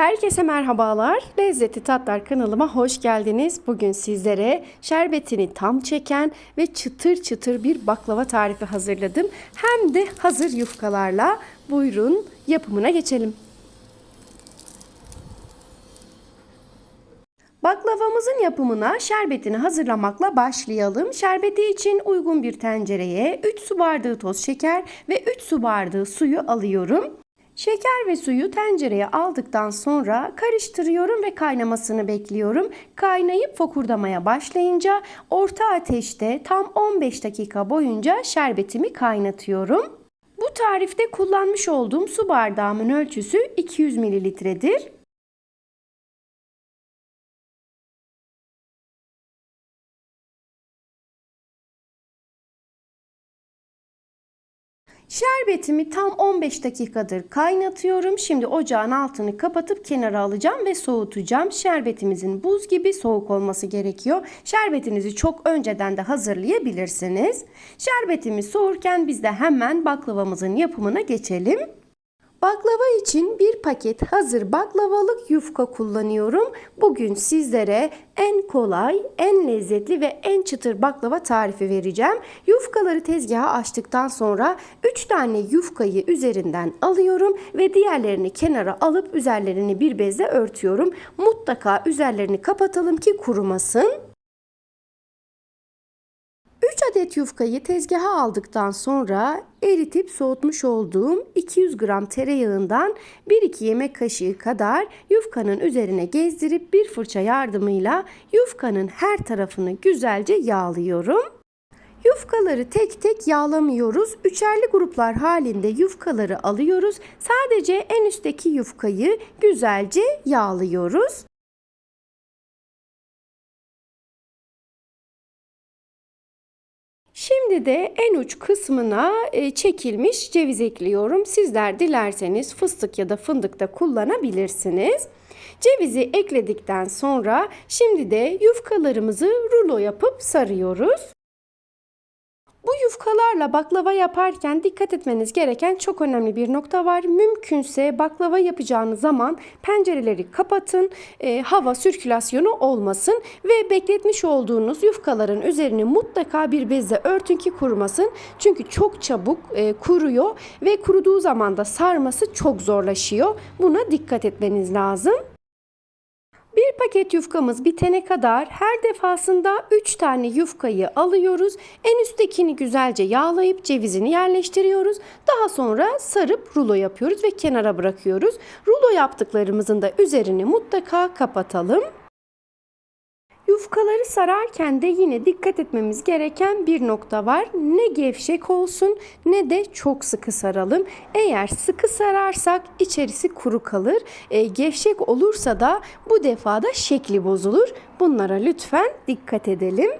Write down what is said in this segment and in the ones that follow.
Herkese merhabalar. Lezzeti Tatlar kanalıma hoş geldiniz. Bugün sizlere şerbetini tam çeken ve çıtır çıtır bir baklava tarifi hazırladım. Hem de hazır yufkalarla. Buyurun yapımına geçelim. Baklavamızın yapımına şerbetini hazırlamakla başlayalım. Şerbeti için uygun bir tencereye 3 su bardağı toz şeker ve 3 su bardağı suyu alıyorum. Şeker ve suyu tencereye aldıktan sonra karıştırıyorum ve kaynamasını bekliyorum. Kaynayıp fokurdamaya başlayınca orta ateşte tam 15 dakika boyunca şerbetimi kaynatıyorum. Bu tarifte kullanmış olduğum su bardağımın ölçüsü 200 mililitredir. Şerbetimi tam 15 dakikadır kaynatıyorum. Şimdi ocağın altını kapatıp kenara alacağım ve soğutacağım. Şerbetimizin buz gibi soğuk olması gerekiyor. Şerbetinizi çok önceden de hazırlayabilirsiniz. Şerbetimiz soğurken biz de hemen baklavamızın yapımına geçelim. Baklava için bir paket hazır baklavalık yufka kullanıyorum. Bugün sizlere en kolay, en lezzetli ve en çıtır baklava tarifi vereceğim. Yufkaları tezgaha açtıktan sonra 3 tane yufkayı üzerinden alıyorum ve diğerlerini kenara alıp üzerlerini bir bezle örtüyorum. Mutlaka üzerlerini kapatalım ki kurumasın. 3 adet yufkayı tezgaha aldıktan sonra eritip soğutmuş olduğum 200 gram tereyağından 1-2 yemek kaşığı kadar yufkanın üzerine gezdirip bir fırça yardımıyla yufkanın her tarafını güzelce yağlıyorum. Yufkaları tek tek yağlamıyoruz. Üçerli gruplar halinde yufkaları alıyoruz. Sadece en üstteki yufkayı güzelce yağlıyoruz. Şimdi de en uç kısmına e, çekilmiş ceviz ekliyorum. Sizler dilerseniz fıstık ya da fındık da kullanabilirsiniz. Cevizi ekledikten sonra şimdi de yufkalarımızı rulo yapıp sarıyoruz. Bu yufkalarla baklava yaparken dikkat etmeniz gereken çok önemli bir nokta var. Mümkünse baklava yapacağınız zaman pencereleri kapatın, e, hava sirkülasyonu olmasın ve bekletmiş olduğunuz yufkaların üzerini mutlaka bir bezle örtün ki kurumasın. Çünkü çok çabuk e, kuruyor ve kuruduğu zaman da sarması çok zorlaşıyor. Buna dikkat etmeniz lazım. Bir paket yufkamız bitene kadar her defasında 3 tane yufkayı alıyoruz. En üsttekini güzelce yağlayıp cevizini yerleştiriyoruz. Daha sonra sarıp rulo yapıyoruz ve kenara bırakıyoruz. Rulo yaptıklarımızın da üzerini mutlaka kapatalım. Yufkaları sararken de yine dikkat etmemiz gereken bir nokta var. Ne gevşek olsun ne de çok sıkı saralım. Eğer sıkı sararsak içerisi kuru kalır. E, gevşek olursa da bu defa da şekli bozulur. Bunlara lütfen dikkat edelim.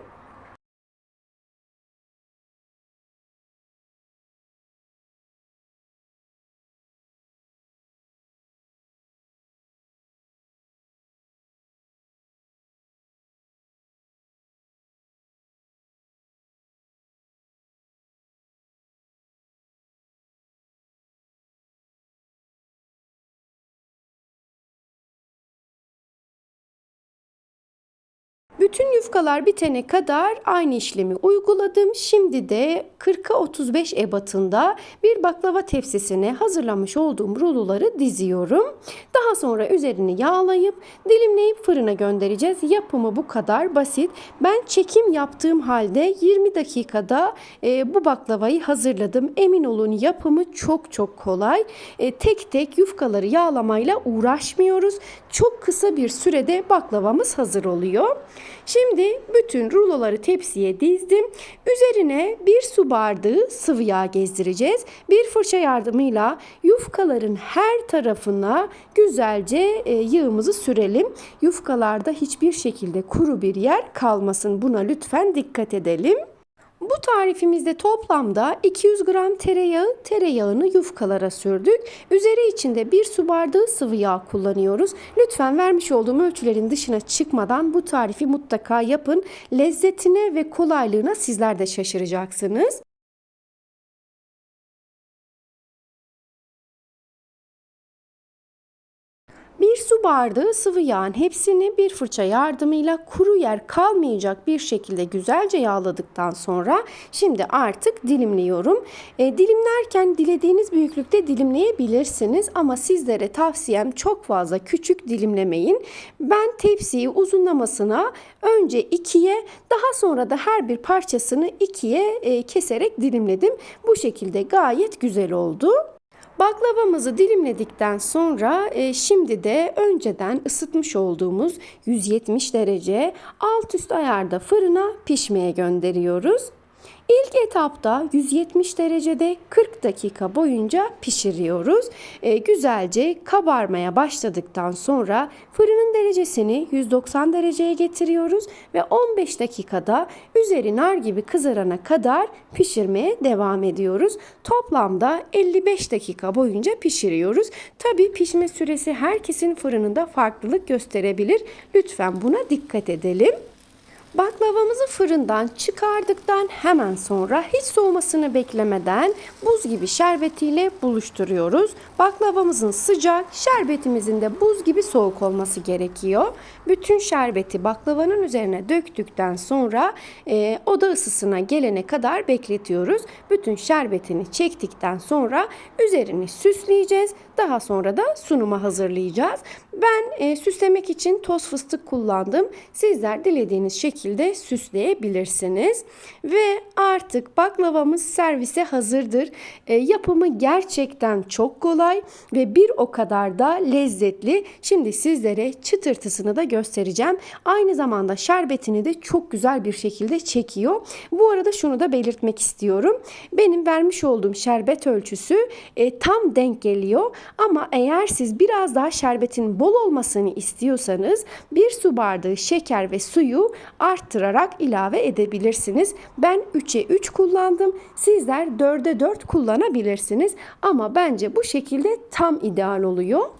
Bütün yufkalar bitene kadar aynı işlemi uyguladım. Şimdi de 40'a 35 ebatında bir baklava tepsisine hazırlamış olduğum ruloları diziyorum. Daha sonra üzerini yağlayıp dilimleyip fırına göndereceğiz. Yapımı bu kadar basit. Ben çekim yaptığım halde 20 dakikada e, bu baklavayı hazırladım. Emin olun yapımı çok çok kolay. E, tek tek yufkaları yağlamayla uğraşmıyoruz. Çok kısa bir sürede baklavamız hazır oluyor. Şimdi bütün ruloları tepsiye dizdim. Üzerine bir su bardağı sıvı yağ gezdireceğiz. Bir fırça yardımıyla yufkaların her tarafına güzelce e, yağımızı sürelim. Yufkalarda hiçbir şekilde kuru bir yer kalmasın. Buna lütfen dikkat edelim. Bu tarifimizde toplamda 200 gram tereyağı, tereyağını yufkalara sürdük. Üzeri içinde bir su bardağı sıvı yağ kullanıyoruz. Lütfen vermiş olduğum ölçülerin dışına çıkmadan bu tarifi mutlaka yapın. Lezzetine ve kolaylığına sizler de şaşıracaksınız. Bir su bardağı sıvı yağın hepsini bir fırça yardımıyla kuru yer kalmayacak bir şekilde güzelce yağladıktan sonra şimdi artık dilimliyorum. E, dilimlerken dilediğiniz büyüklükte dilimleyebilirsiniz ama sizlere tavsiyem çok fazla küçük dilimlemeyin. Ben tepsiyi uzunlamasına önce ikiye daha sonra da her bir parçasını ikiye e, keserek dilimledim. Bu şekilde gayet güzel oldu. Baklavamızı dilimledikten sonra e, şimdi de önceden ısıtmış olduğumuz 170 derece alt üst ayarda fırına pişmeye gönderiyoruz. İlk etapta 170 derecede 40 dakika boyunca pişiriyoruz. E, güzelce kabarmaya başladıktan sonra fırının derecesini 190 dereceye getiriyoruz ve 15 dakikada üzeri nar gibi kızarana kadar pişirmeye devam ediyoruz. Toplamda 55 dakika boyunca pişiriyoruz. Tabi pişme süresi herkesin fırınında farklılık gösterebilir. Lütfen buna dikkat edelim. Baklavamızı fırından çıkardıktan hemen sonra hiç soğumasını beklemeden buz gibi şerbetiyle buluşturuyoruz. Baklavamızın sıcak, şerbetimizin de buz gibi soğuk olması gerekiyor. Bütün şerbeti baklavanın üzerine döktükten sonra e, oda ısısına gelene kadar bekletiyoruz. Bütün şerbetini çektikten sonra üzerini süsleyeceğiz. Daha sonra da sunuma hazırlayacağız. Ben e, süslemek için toz fıstık kullandım. Sizler dilediğiniz şekilde süsleyebilirsiniz. Ve artık baklavamız servise hazırdır. E, yapımı gerçekten çok kolay ve bir o kadar da lezzetli. Şimdi sizlere çıtırtısını da göstereceğim. Aynı zamanda şerbetini de çok güzel bir şekilde çekiyor. Bu arada şunu da belirtmek istiyorum. Benim vermiş olduğum şerbet ölçüsü e, tam denk geliyor. Ama eğer siz biraz daha şerbetin bol olmasını istiyorsanız bir su bardağı şeker ve suyu arttırarak ilave edebilirsiniz. Ben 3'e 3 kullandım. Sizler 4'e 4 kullanabilirsiniz. Ama bence bu şekilde tam ideal oluyor.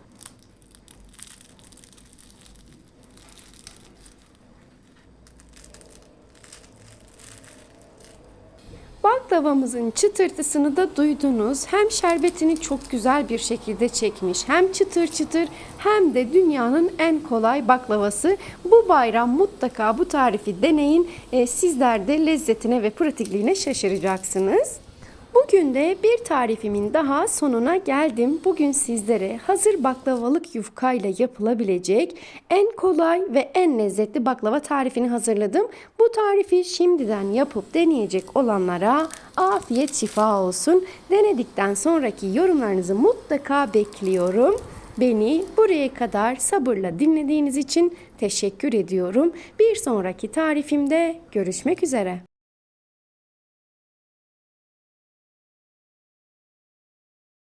Baklavamızın çıtırtısını da duydunuz. Hem şerbetini çok güzel bir şekilde çekmiş, hem çıtır çıtır hem de dünyanın en kolay baklavası. Bu bayram mutlaka bu tarifi deneyin. Ee, sizler de lezzetine ve pratikliğine şaşıracaksınız. Bugün de bir tarifimin daha sonuna geldim. Bugün sizlere hazır baklavalık yufkayla yapılabilecek en kolay ve en lezzetli baklava tarifini hazırladım. Bu tarifi şimdiden yapıp deneyecek olanlara afiyet şifa olsun. Denedikten sonraki yorumlarınızı mutlaka bekliyorum. Beni buraya kadar sabırla dinlediğiniz için teşekkür ediyorum. Bir sonraki tarifimde görüşmek üzere.